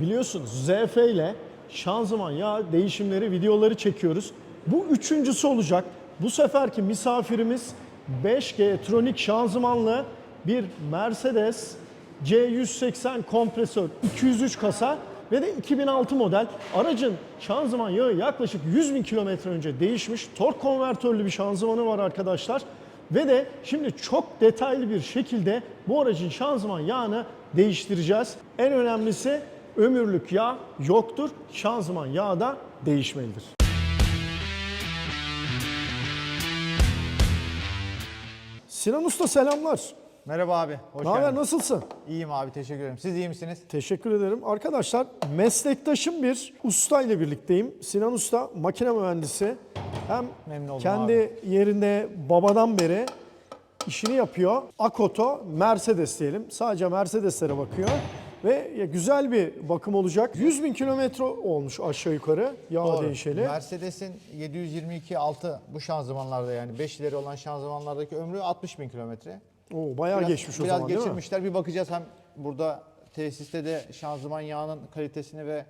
Biliyorsunuz ZF ile şanzıman yağ değişimleri videoları çekiyoruz. Bu üçüncüsü olacak. Bu seferki misafirimiz 5G Tronic şanzımanlı bir Mercedes C180 kompresör 203 kasa ve de 2006 model. Aracın şanzıman yağı yaklaşık 100 bin kilometre önce değişmiş. Tork konvertörlü bir şanzımanı var arkadaşlar. Ve de şimdi çok detaylı bir şekilde bu aracın şanzıman yağını değiştireceğiz. En önemlisi ömürlük yağ yoktur. Şanzıman yağı da değişmelidir. Sinan Usta selamlar. Merhaba abi. Hoş Ne haber geldin. nasılsın? İyiyim abi teşekkür ederim. Siz iyi misiniz? Teşekkür ederim. Arkadaşlar meslektaşım bir usta ile birlikteyim. Sinan Usta makine mühendisi. Hem Memnun oldum kendi yerinde babadan beri işini yapıyor. Akoto Mercedes diyelim. Sadece Mercedeslere bakıyor. Ve güzel bir bakım olacak. 100 bin kilometre olmuş aşağı yukarı yağ Doğru. değişeli. Mercedes'in 722 altı bu şanzımanlarda yani 5 ileri olan şanzımanlardaki ömrü 60 bin kilometre. Oo, bayağı Biraz- geçmiş o biraz zaman değil mi? geçirmişler. Bir bakacağız hem burada tesiste de şanzıman yağının kalitesini ve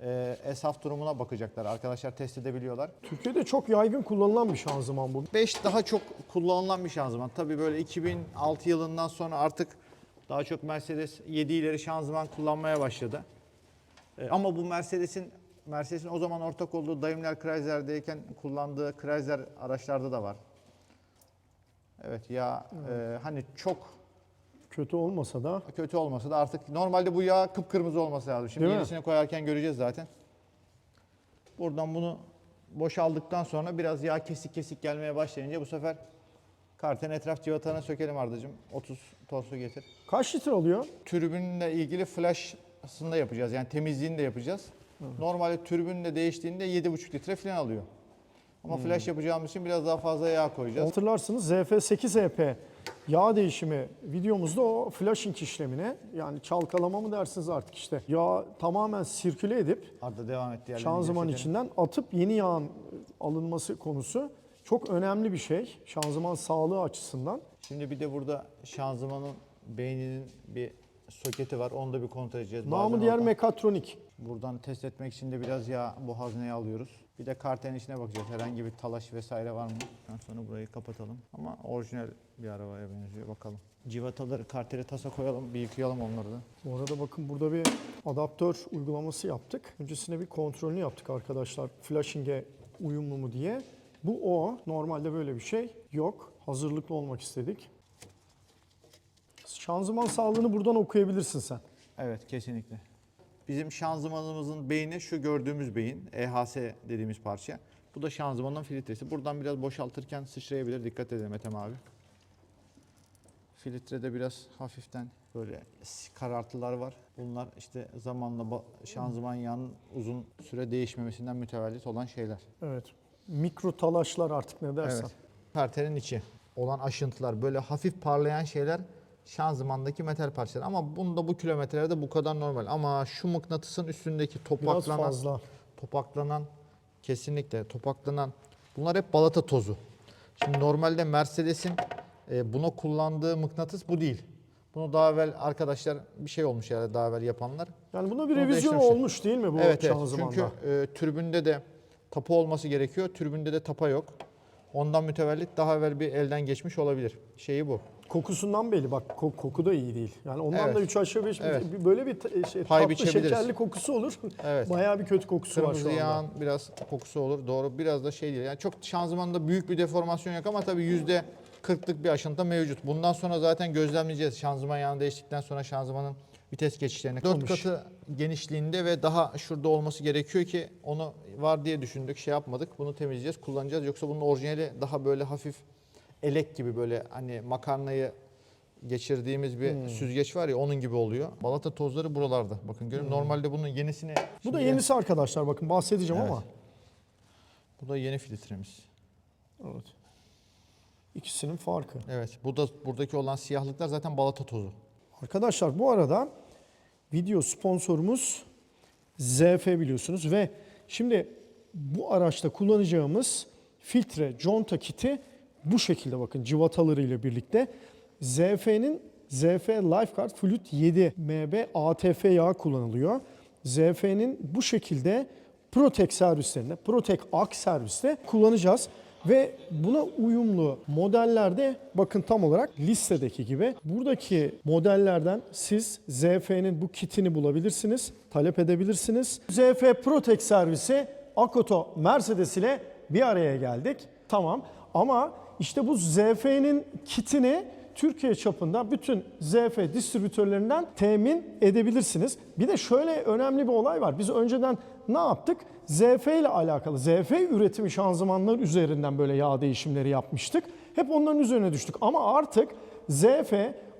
e, esaf durumuna bakacaklar. Arkadaşlar test edebiliyorlar. Türkiye'de çok yaygın kullanılan bir şanzıman bu. 5 daha çok kullanılan bir şanzıman. Tabii böyle 2006 yılından sonra artık daha çok Mercedes 7 ileri şanzıman kullanmaya başladı. E, ama bu Mercedes'in Mercedes'in o zaman ortak olduğu Daimler Chrysler'deyken kullandığı Chrysler araçlarda da var. Evet ya e, hani çok Kötü olmasa da kötü olmasa da artık normalde bu yağ kıpkırmızı olması lazım. Şimdi Değil mi? yenisini koyarken göreceğiz zaten. Buradan bunu boşaldıktan sonra biraz yağ kesik kesik gelmeye başlayınca bu sefer karten etraf civatanı sökelim Ardacığım. 30 torsu getir. kaç litre alıyor? Türbünle ilgili flash'ını da yapacağız. Yani temizliğini de yapacağız. Normalde türbünle değiştiğinde 7,5 litre falan alıyor. Ama flash yapacağımız için biraz daha fazla yağ koyacağız. Hatırlarsınız ZF8EP yağ değişimi videomuzda o flashing işlemine yani çalkalama mı dersiniz artık işte yağ tamamen sirküle edip Arda devam et. şanzıman içinden atıp yeni yağın alınması konusu çok önemli bir şey. Şanzıman sağlığı açısından. Şimdi bir de burada şanzımanın beyninin bir soketi var. Onu da bir kontrol edeceğiz. Namı Bazen diğer oradan- mekatronik. Buradan test etmek için de biraz yağ bu hazneye alıyoruz. Bir de kartenin içine bakacağız. Herhangi bir talaş vesaire var mı? Ondan sonra burayı kapatalım. Ama orijinal bir arabaya benziyor. Bakalım. Civataları, karteri tasa koyalım. Bir yıkayalım onları da. Bu arada bakın burada bir adaptör uygulaması yaptık. Öncesinde bir kontrolünü yaptık arkadaşlar. Flashing'e uyumlu mu diye. Bu o. Normalde böyle bir şey yok. Hazırlıklı olmak istedik. Şanzıman sağlığını buradan okuyabilirsin sen. Evet kesinlikle. Bizim şanzımanımızın beyni şu gördüğümüz beyin. EHS dediğimiz parça. Bu da şanzımanın filtresi. Buradan biraz boşaltırken sıçrayabilir. Dikkat edelim Ethem abi. Filtrede biraz hafiften böyle karartılar var. Bunlar işte zamanla şanzıman yağının uzun süre değişmemesinden mütevellit olan şeyler. Evet. Mikro talaşlar artık ne dersen. Evet. Perterin içi olan aşıntılar, böyle hafif parlayan şeyler şanzımandaki metal parçalar. Ama bunda bu kilometrelerde bu kadar normal. Ama şu mıknatısın üstündeki Biraz topaklanan, fazla. topaklanan kesinlikle topaklanan bunlar hep balata tozu. Şimdi normalde Mercedes'in e, buna kullandığı mıknatıs bu değil. Bunu daha evvel arkadaşlar bir şey olmuş herhalde daha evvel yapanlar. Yani buna bir Bunu revizyon değiştirmişler. olmuş değil mi bu evet evet şanzımanda? çünkü e, türbünde de tapa olması gerekiyor. Türbünde de tapa yok. Ondan mütevellit daha evvel bir elden geçmiş olabilir. Şeyi bu. Kokusundan belli bak ko- koku da iyi değil. Yani ondan Evet. da 3 aşağı 5 Evet. böyle bir ta- şey, Pay tatlı şekerli kokusu olur. Evet. Bayağı bir kötü kokusu var Kırmızı şu anda. yağın biraz kokusu olur. Doğru. Biraz da şey değil. Yani çok şanzımanda büyük bir deformasyon yok ama tabii yüzde 40'lık bir aşıntı mevcut. Bundan sonra zaten gözlemleyeceğiz. Şanzıman yağını değiştikten sonra şanzımanın vites geçişlerini. 4 Olmuş. katı genişliğinde ve daha şurada olması gerekiyor ki onu var diye düşündük. Şey yapmadık. Bunu temizleyeceğiz, kullanacağız. Yoksa bunun orijinali daha böyle hafif elek gibi böyle hani makarnayı geçirdiğimiz bir Hmm. süzgeç var ya onun gibi oluyor. Balata tozları buralarda. Bakın görün normalde bunun yenisini Hmm. Bu da yenisi arkadaşlar bakın bahsedeceğim Evet. ama. Bu da yeni filtremiz. Evet. İkisinin farkı. Evet. Bu da buradaki olan siyahlıklar zaten balata tozu. Arkadaşlar bu arada video sponsorumuz ZF biliyorsunuz ve şimdi bu araçta kullanacağımız filtre conta kiti bu şekilde bakın civatalarıyla birlikte ZF'nin ZF Lifeguard Fluid 7 MB ATF yağı kullanılıyor. ZF'nin bu şekilde Protek servislerinde, Protek Ak serviste kullanacağız. Ve buna uyumlu modellerde bakın tam olarak listedeki gibi buradaki modellerden siz ZF'nin bu kitini bulabilirsiniz, talep edebilirsiniz. ZF Protek servisi Akoto Mercedes ile bir araya geldik. Tamam ama işte bu ZF'nin kitini Türkiye çapında bütün ZF distribütörlerinden temin edebilirsiniz. Bir de şöyle önemli bir olay var. Biz önceden ne yaptık? ZF ile alakalı, ZF üretimi şanzımanlar üzerinden böyle yağ değişimleri yapmıştık. Hep onların üzerine düştük. Ama artık ZF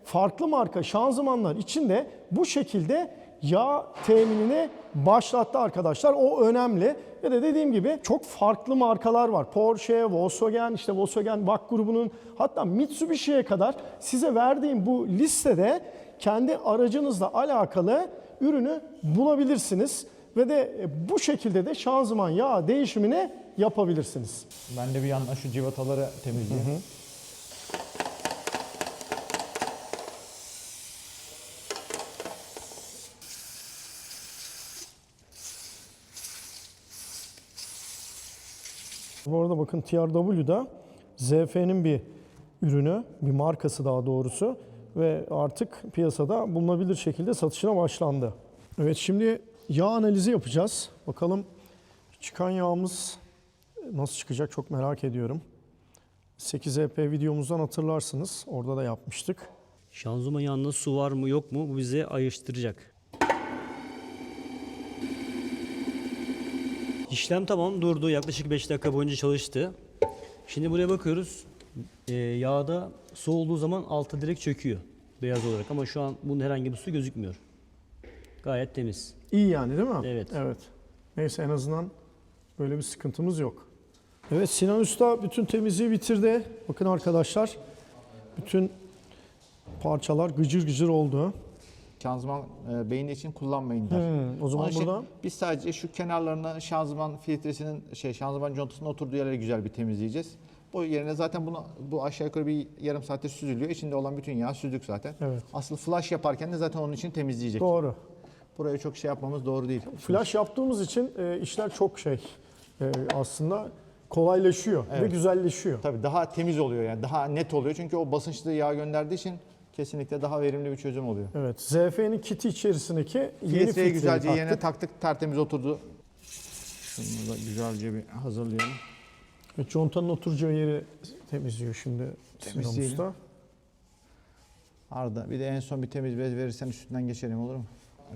farklı marka şanzımanlar için de bu şekilde yağ teminini başlattı arkadaşlar. O önemli. Ve de dediğim gibi çok farklı markalar var. Porsche, Volkswagen, işte Volkswagen Bak grubunun hatta Mitsubishi'ye kadar size verdiğim bu listede kendi aracınızla alakalı ürünü bulabilirsiniz. Ve de bu şekilde de şanzıman yağ değişimini yapabilirsiniz. Ben de bir yandan şu civataları temizleyeyim. Bu arada bakın TRW'da ZF'nin bir ürünü, bir markası daha doğrusu ve artık piyasada bulunabilir şekilde satışına başlandı. Evet şimdi yağ analizi yapacağız. Bakalım çıkan yağımız nasıl çıkacak çok merak ediyorum. 8EP videomuzdan hatırlarsınız. Orada da yapmıştık. Şanzıman yanında su var mı yok mu bu bize ayrıştıracak. İşlem tamam durdu. Yaklaşık 5 dakika boyunca çalıştı. Şimdi buraya bakıyoruz. Ee, yağda su olduğu zaman altı direkt çöküyor. Beyaz olarak ama şu an bunun herhangi bir su gözükmüyor. Gayet temiz. İyi yani değil mi? Evet. Evet. Neyse en azından böyle bir sıkıntımız yok. Evet Sinan Usta bütün temizliği bitirdi. Bakın arkadaşlar bütün parçalar gıcır gıcır oldu. Şanzıman e, beyni için kullanmayın der. Hmm, o zaman Onun için burada biz sadece şu kenarlarını şanzıman filtresinin şey şanzıman contasının oturduğu yerleri güzel bir temizleyeceğiz. Bu yerine zaten bunu bu aşağı yukarı bir yarım saatte süzülüyor. İçinde olan bütün yağ süzdük zaten. Evet. Asıl flash yaparken de zaten onun için temizleyecek. doğru. Buraya çok şey yapmamız doğru değil. Flash yaptığımız için e, işler çok şey e, aslında kolaylaşıyor ve Evet. güzelleşiyor. Tabii daha temiz oluyor yani daha net oluyor. Çünkü o basınçlı yağ gönderdiği için kesinlikle daha verimli bir çözüm oluyor. Evet. ZF'nin kiti içerisindeki yeni Filtreyi güzelce taktık. yerine taktık tertemiz oturdu. Şunu da güzelce bir hazırlayalım. Evet, Contanın oturacağı yeri temizliyor şimdi Sinan. Usta. Arda bir de en son bir temiz bez verirsen üstünden geçelim olur mu?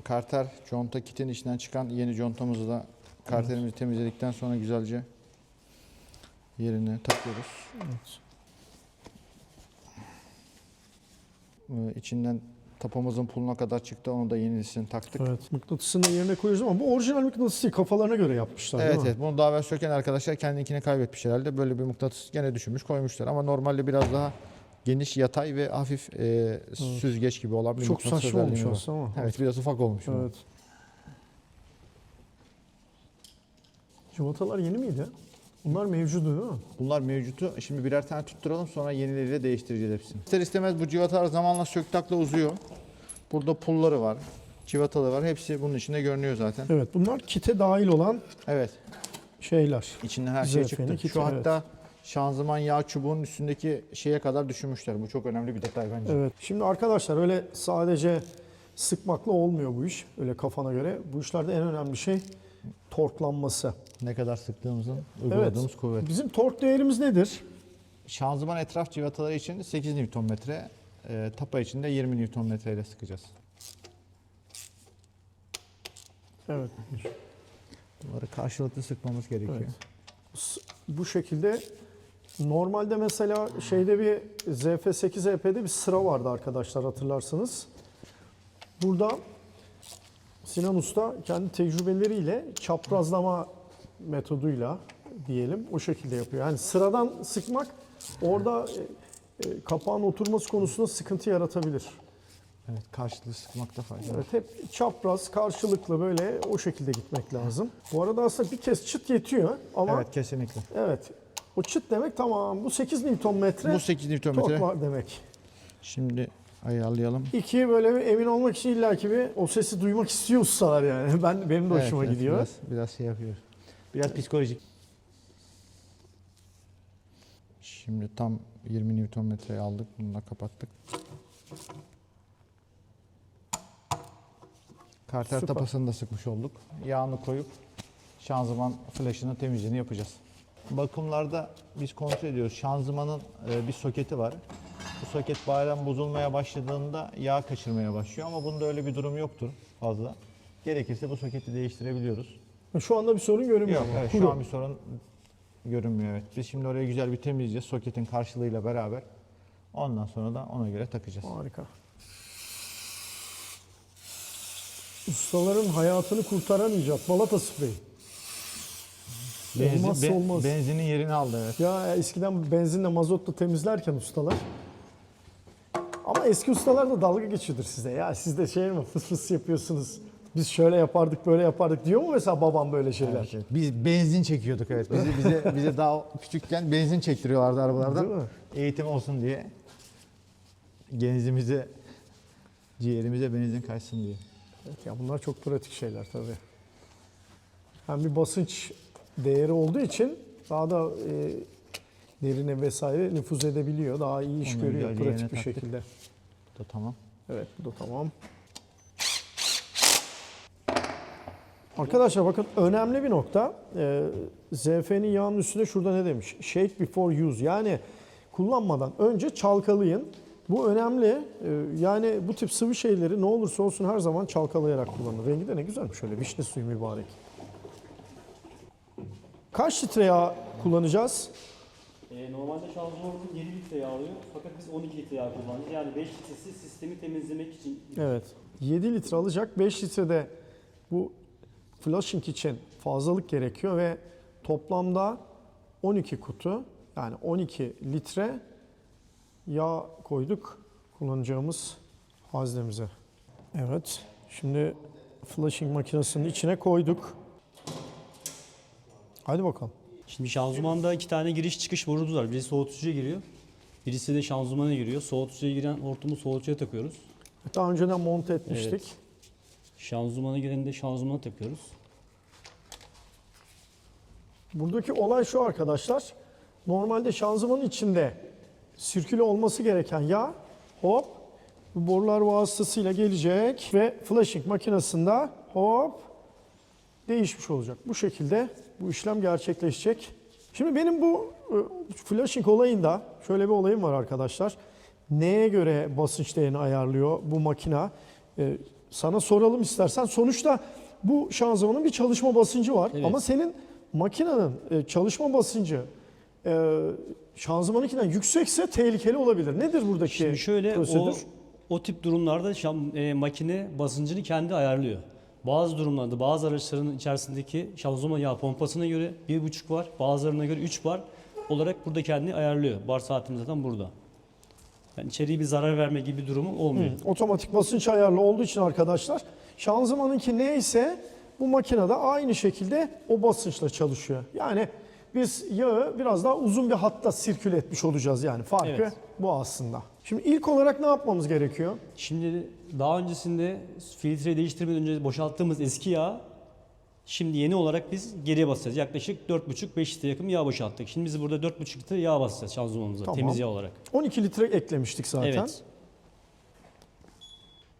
Karter conta kitin içinden çıkan yeni contamızı da karterimizi temizledikten sonra güzelce yerine takıyoruz. Evet. Ee, İçinden tapamızın puluna kadar çıktı onu da yenisini taktık. Evet Evet. Mıknatısını da yerine koyuyoruz ama bu orijinal mıknatıs değil. Kafalarına göre yapmışlar evet, mi? bunu daha evvel söken arkadaşlar kendininkini kaybetmiş herhalde. Böyle bir mıknatıs gene düşünmüş koymuşlar ama normalde biraz daha geniş yatay ve hafif e, süzgeç gibi olan bir Çok saçma olmuş aslında ama. Evet biraz ufak olmuş. Evet. Civatalar yeni miydi? Bunlar mevcudu değil mi? Bunlar mevcutu. Şimdi birer tane tutturalım sonra yenileriyle değiştireceğiz hepsini. İster istemez bu civatalar zamanla söktakla uzuyor. Burada pulları var. Civataları var. Hepsi bunun içinde görünüyor zaten. Evet. Bunlar kite dahil olan Evet. şeyler. İçinden her şey çıktı. Şu evet. hatta şanzıman yağ çubuğunun üstündeki şeye kadar düşünmüşler. Bu çok önemli bir detay bence. Evet. Şimdi arkadaşlar öyle sadece sıkmakla olmuyor bu iş. Öyle kafana göre. Bu işlerde en önemli şey torklanması. Ne kadar sıktığımızın uyguladığımız Evet. kuvvet. Bizim tork değerimiz nedir? Şanzıman etraf civataları için 8 Nm, e, tapa için de 20 Nm ile sıkacağız. Evet. Bunları karşılıklı sıkmamız gerekiyor. Evet. Bu şekilde normalde mesela şeyde bir ZF8 EP'de bir sıra vardı arkadaşlar hatırlarsınız. Burada Sinan Usta kendi tecrübeleriyle çaprazlama metoduyla diyelim o şekilde yapıyor. Yani sıradan sıkmak orada e, e, kapağın oturması konusunda sıkıntı yaratabilir. Evet, karşılıklı sıkmakta fayda var. Evet, hep çapraz, karşılıklı böyle o şekilde gitmek lazım. Bu arada aslında bir kez çıt yetiyor ama Evet, kesinlikle. Evet. O çıt demek tamam. Bu 8 Nm Bu 8 Nm. tork var demek. Şimdi ayarlayalım. İki böyle bir emin olmak için illaki bir o sesi duymak istiyor ustalar yani. Ben benim de hoşuma Evet, evet, gidiyor. Biraz, biraz şey yapıyoruz. Biraz psikolojik. Şimdi tam 20 Nm'yi aldık. Bunu da kapattık. Karter Süper. tapasını da sıkmış olduk. Yağını koyup şanzıman flaşını temizliğini yapacağız. Bakımlarda biz kontrol ediyoruz. Şanzımanın e, bir soketi var. Bu soket bazen bozulmaya başladığında yağ kaçırmaya başlıyor ama bunda öyle bir durum yoktur fazla. Gerekirse bu soketi değiştirebiliyoruz. Şu anda bir sorun görünmüyor Yok, ama. evet, şu an bir sorun görünmüyor. Evet. Biz şimdi orayı güzel bir temizleyeceğiz soketin karşılığıyla beraber. Ondan sonra da ona göre takacağız. Harika. Ustaların hayatını kurtaran icat. Balata spreyi. Olmazsa be- olmaz. Benzinin yerini aldı evet. Ya eskiden benzinle mazotla temizlerken ustalar. Ama eski ustalar da dalga geçiyordur size. Ya siz de şey mi fıs fıs yapıyorsunuz. Biz şöyle yapardık böyle yapardık diyor mu mesela babam böyle şeyler? Biz benzin çekiyorduk evet. Bizi, bize, bize daha küçükken benzin çektiriyorlardı arabalardan. Değil mi? Eğitim olsun diye. Genzimize, ciğerimize benzin kaçsın diye. Evet, ya bunlar çok pratik şeyler tabii. Hem bir basınç değeri olduğu için daha da e, derine vesaire nüfuz edebiliyor. Daha iyi iş Onu görüyor pratik bir taktık. şekilde. Bu Da tamam. Evet bu da tamam. Arkadaşlar bakın önemli bir nokta. Ee, ZF'nin yağının üstünde şurada ne demiş? Shake before use. Yani kullanmadan önce çalkalayın. Bu önemli. Ee, yani bu tip sıvı şeyleri ne olursa olsun her zaman çalkalayarak kullanın. Rengi de ne güzelmiş şöyle vişne suyu mübarek. Kaç litre yağ kullanacağız? E, normalde şanzımanımız 7 litre yağ alıyor. Fakat biz 12 litre yağ kullanacağız. Yani 5 litresi sistemi temizlemek için. Evet. 7 litre alacak. 5 litre de bu flushing için fazlalık gerekiyor ve toplamda 12 kutu yani 12 litre yağ koyduk kullanacağımız haznemize. Evet. Şimdi flushing makinesinin içine koyduk. Hadi bakalım. Şimdi şanzımanda iki tane giriş çıkış borumuz var. Birisi soğutucuya giriyor. Birisi de şanzımana giriyor. Soğutucuya giren hortumu soğutucuya takıyoruz. Daha önceden monte etmiştik. Evet. Şanzımana gireni de şanzımana takıyoruz. Buradaki olay şu arkadaşlar. Normalde şanzımanın içinde sirküle olması gereken yağ hop bu borular vasıtasıyla gelecek ve flashing makinesinde hop değişmiş olacak. Bu şekilde bu işlem gerçekleşecek. Şimdi benim bu e, flashing olayında şöyle bir olayım var arkadaşlar. Neye göre basınç değerini ayarlıyor bu makina? E, Sana soralım istersen. Sonuçta bu şanzımanın bir çalışma basıncı var. Evet. Ama senin makinenin e, çalışma basıncı şanzımanınkinden yüksekse tehlikeli olabilir. Nedir buradaki Şimdi şöyle prosedür? o, o tip durumlarda şam, e, makine basıncını kendi ayarlıyor. Bazı durumlarda bazı araçların içerisindeki şanzıman yağ pompasına göre 1.5 var, bazılarına göre 3 var olarak burada kendi ayarlıyor. Bar saatimiz zaten burada. Yani içeriye bir zarar verme gibi bir durumu olmuyor. Otomatik basınç ayarlı olduğu için arkadaşlar şanzımanınki neyse bu makinede aynı şekilde o basınçla çalışıyor. Yani biz yağı biraz daha uzun bir hatta sirküle etmiş olacağız yani farkı Evet. bu aslında. Şimdi ilk olarak ne yapmamız gerekiyor? Şimdi daha öncesinde filtreyi değiştirmeden önce boşalttığımız eski yağ şimdi yeni olarak biz geriye basacağız. Yaklaşık 4,5-5 litre yakın yağ boşalttık. Şimdi biz burada 4,5 litre yağ basacağız şanzımanımıza Tamam. temiz yağ olarak. 12 litre eklemiştik zaten. Evet.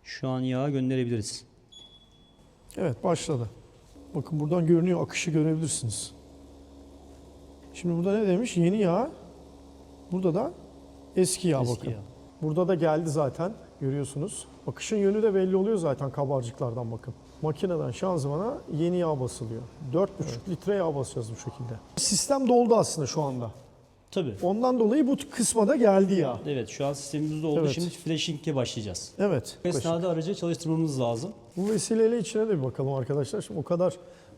Şu an yağı gönderebiliriz. Evet başladı. Bakın buradan görünüyor akışı görebilirsiniz. Şimdi burada ne demiş? Yeni yağ. Burada da eski yağ Eski bakın. yağ. Burada da geldi zaten görüyorsunuz. Akışın yönü de belli oluyor zaten kabarcıklardan bakın. Makineden şanzımana yeni yağ basılıyor. 4,5 litre yağ basacağız bu şekilde. Sistem doldu aslında şu anda. Tabii. Ondan dolayı bu kısma da geldi yağ. Evet şu an sistemimizde oldu. Evet. Şimdi flashing'e başlayacağız. Evet. Bu esnada aracı çalıştırmamız lazım. Bu vesileyle içine de bir bakalım arkadaşlar. Şimdi o kadar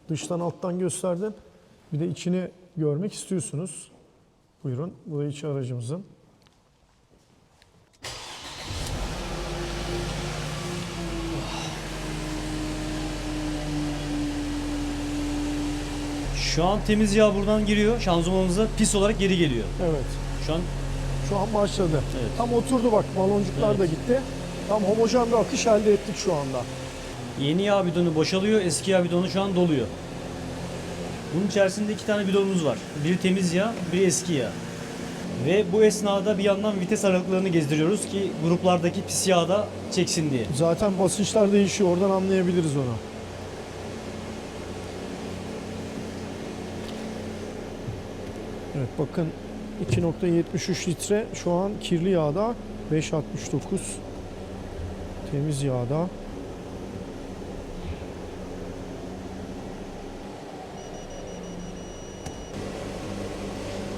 dıştan alttan gösterdin. Bir de içini görmek istiyorsunuz. Buyurun. Bu da içi aracımızın. Şu an temiz yağ buradan giriyor. Şanzımanımıza pis olarak geri geliyor. Evet. Şu an Şu an başladı. Evet. Tam oturdu bak baloncuklar da gitti. Tam homojen bir akış elde ettik şu anda. Yeni yağ bidonu boşalıyor, eski yağ bidonu şu an doluyor. Bunun içerisinde iki tane bidonumuz var. Biri temiz yağ, biri eski yağ. Ve bu esnada bir yandan vites aralıklarını gezdiriyoruz ki gruplardaki pis yağı da çeksin diye. Zaten basınçlar değişiyor. Oradan anlayabiliriz onu. Evet bakın 2.73 litre şu an kirli yağda 5.69 temiz yağda.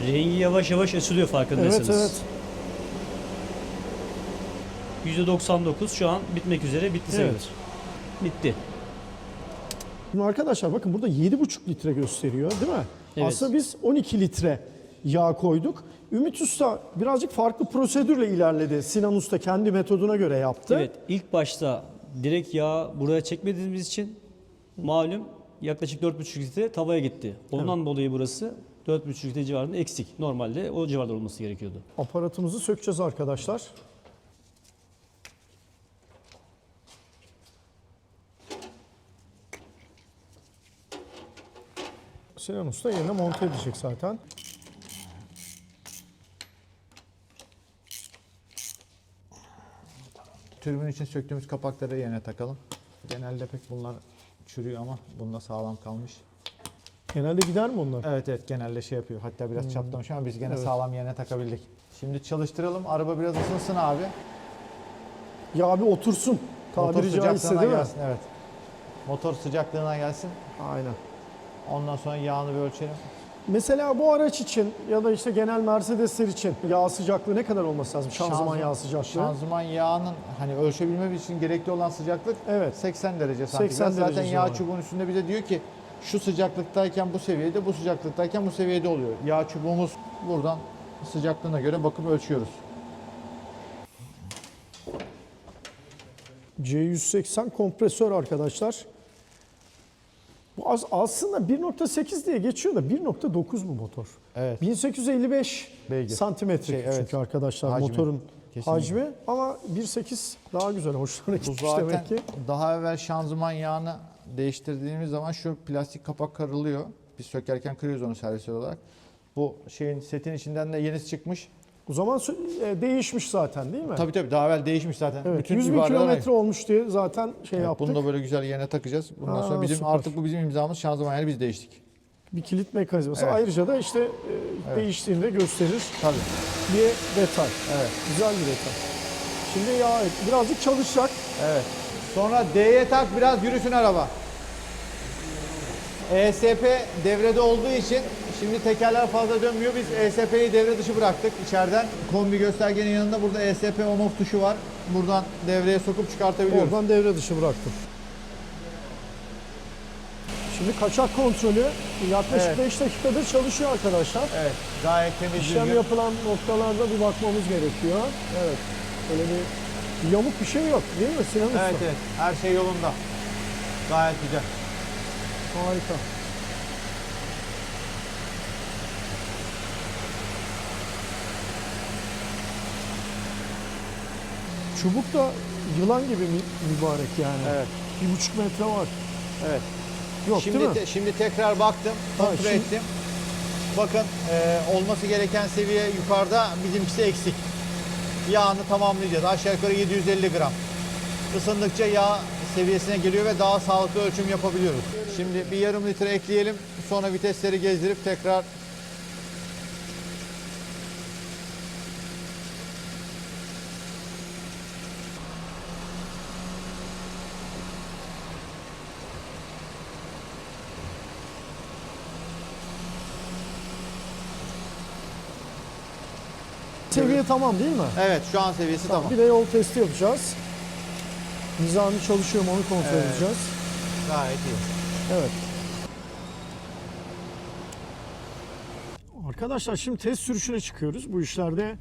Rengi yavaş yavaş açılıyor Evet farkındaysanız. evet. %99 şu an bitmek üzere bitti sayılır. Evet. Bitti. Şimdi arkadaşlar bakın burada 7,5 litre gösteriyor değil mi? Evet. Aslında biz 12 litre yağ koyduk. Ümit Usta birazcık farklı prosedürle ilerledi. Sinan Usta kendi metoduna göre yaptı. Evet, ilk başta direkt yağ buraya çekmediğimiz için malum yaklaşık 4,5 litre tavaya gitti. Ondan dolayı burası 4,5 litre civarında eksik. Normalde o civarda olması gerekiyordu. Aparatımızı sökeceğiz arkadaşlar. Sinan Usta yerine monte edecek zaten. Türbün için söktüğümüz kapakları yerine takalım. Genelde pek bunlar çürüyor ama bunda sağlam kalmış. Genelde gider mi onlar? Evet evet genelde şey yapıyor. Hatta biraz çatlamış ama biz gene Evet. sağlam yerine takabildik. Şimdi çalıştıralım. Araba biraz ısınsın abi. Ya bir otursun. Motor Tabiri caizse sıcaklığına değil mi? gelsin. Evet. Motor sıcaklığına gelsin. Aynen. Ondan sonra yağını bir ölçelim. Mesela bu araç için ya da işte genel Mercedesler için yağ sıcaklığı ne kadar olması lazım? Şanzıman Şanzı- yağ sıcaklığı. Şanzıman yağının hani ölçebilmemiz için gerekli olan sıcaklık Evet. 80 derece santigrat. 80 Zaten derece yağ civarı. çubuğun üstünde bize diyor ki şu sıcaklıktayken bu seviyede, bu sıcaklıktayken bu seviyede oluyor. Yağ çubuğumuz buradan sıcaklığına göre bakıp ölçüyoruz. C180 kompresör arkadaşlar. Bu az, aslında 1.8 diye geçiyor da 1.9 bu motor. Evet. 1855 Beygir. santimetre Şey, evet. çünkü arkadaşlar Hacmi. motorun Kesinlikle. hacmi ama 1.8 daha güzel hoşlarına Bu gitmiş zaten demek ki. daha evvel şanzıman yağını değiştirdiğimiz zaman şu plastik kapak kırılıyor. Biz sökerken kırıyoruz onu servisör olarak. Bu şeyin setin içinden de yenisi çıkmış. O zaman e, değişmiş zaten değil mi? Tabii tabii daha evvel değişmiş zaten. Evet, Bütün 100 bin kilometre olmuş diye zaten şey Evet, yaptık. bunu da böyle güzel yerine takacağız. Bundan Aa, sonra bizim süper. artık bu bizim imzamız şanzıman yani biz değiştik. Bir kilit mekanizması. Evet. Ayrıca da işte e, değiştiğinde gösterir Tabii. bir detay. Evet. Güzel bir detay. Şimdi ya birazcık çalışacak. Evet. Sonra D'ye tak biraz yürüsün araba. ESP devrede olduğu için şimdi tekerler fazla dönmüyor. Biz ESP'yi devre dışı bıraktık içeriden. Kombi göstergenin yanında burada ESP on off tuşu var. Buradan devreye sokup çıkartabiliyoruz. Oradan devre dışı bıraktım. Şimdi kaçak kontrolü yaklaşık Evet. 5 dakikadır çalışıyor arkadaşlar. Evet. Gayet temiz İşlem düzgün. yapılan noktalarda bir bakmamız gerekiyor. Evet. Öyle bir yamuk bir şey yok değil mi Sinan Usta? Evet evet. Her şey yolunda. Gayet güzel. Harika. Çubuk da yılan gibi mübarek yani. Evet. Bir buçuk metre var. Evet. Yok şimdi değil mi? te- şimdi tekrar baktım, Ha, kontrol şimdi- ettim. Bakın e, olması gereken seviye yukarıda, bizimkisi eksik. Yağını tamamlayacağız. Aşağı yukarı 750 gram. Isındıkça yağ seviyesine geliyor ve daha sağlıklı ölçüm yapabiliyoruz. Şimdi bir yarım litre ekleyelim. Sonra vitesleri gezdirip tekrar Seviye tamam değil mi? Evet şu an seviyesi tamam. Bir de yol testi yapacağız. Nizami çalışıyor mu onu kontrol Evet. edeceğiz. Gayet iyi. Evet. Arkadaşlar şimdi test sürüşüne çıkıyoruz. Bu işlerde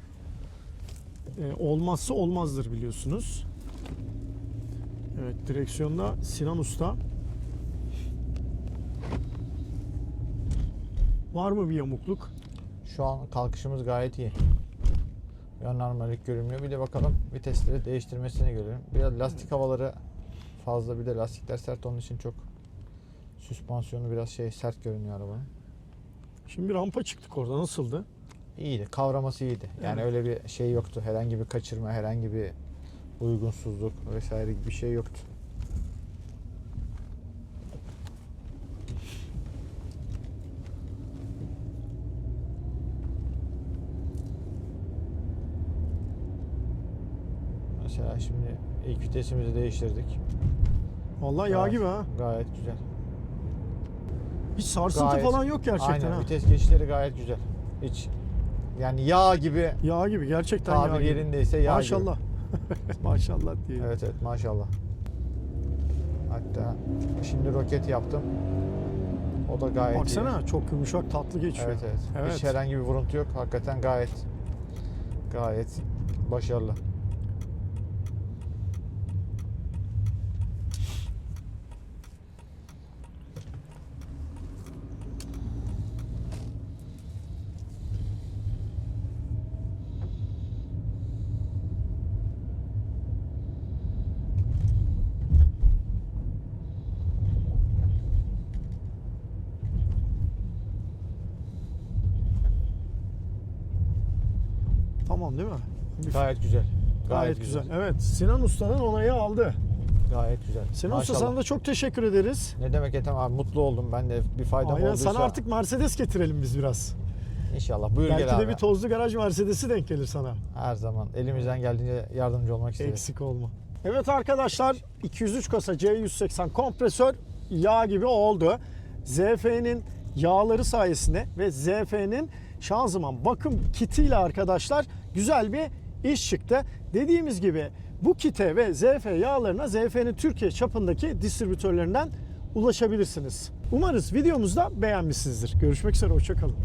e, olmazsa olmazdır biliyorsunuz. Evet direksiyonda Sinan Usta. Var mı bir yamukluk? Şu an kalkışımız gayet iyi. Bir anormallik görünmüyor. Bir de bakalım vitesleri değiştirmesini görelim. Biraz lastik havaları fazla bir de lastikler sert onun için çok süspansiyonu biraz şey sert görünüyor arabanın. Şimdi bir rampa çıktık orada nasıldı? İyiydi. Kavraması iyiydi. Yani öyle bir şey yoktu. Herhangi bir kaçırma, herhangi bir uygunsuzluk vesaire gibi bir şey yoktu. Mesela şimdi ilk vitesimizi değiştirdik. Vallahi yağ Gayet- gibi ha. Gayet güzel. Hiç sarsıntı Gayet- falan yok gerçekten Aynen ha. vites geçişleri gayet güzel. Hiç yani yağ gibi Yağ gibi gerçekten yağ tabir gibi. yerindeyse yağ gibi. Maşallah. Maşallah diye. Evet evet maşallah. Hatta şimdi roket yaptım. O da gayet iyi. Baksana çok yumuşak tatlı geçiyor. Evet evet. Evet. Hiç herhangi bir vuruntu yok. Hakikaten gayet gayet başarılı. Tamam değil mi? Gayet güzel. Gayet güzel. Evet Sinan Usta'nın onayı aldı. Gayet güzel. Sinan Usta Maşallah. sana da çok teşekkür ederiz. Ne demek Ethem abi mutlu oldum ben de bir faydam Aynen olduysa. sana artık Mercedes getirelim biz biraz. İnşallah buyur Belki gel de abi. bir tozlu garaj Mercedes'i denk gelir sana. Her zaman elimizden geldiğince yardımcı olmak isteriz. Eksik olma. Evet arkadaşlar 203 kasa C180 kompresör yağ gibi oldu. ZF'nin yağları sayesinde ve ZF'nin şanzıman bakım kitiyle arkadaşlar güzel bir iş çıktı. Dediğimiz gibi bu kite ve ZF yağlarına ZF'nin Türkiye çapındaki distribütörlerinden ulaşabilirsiniz. Umarız videomuzu da beğenmişsinizdir. Görüşmek üzere, hoşçakalın.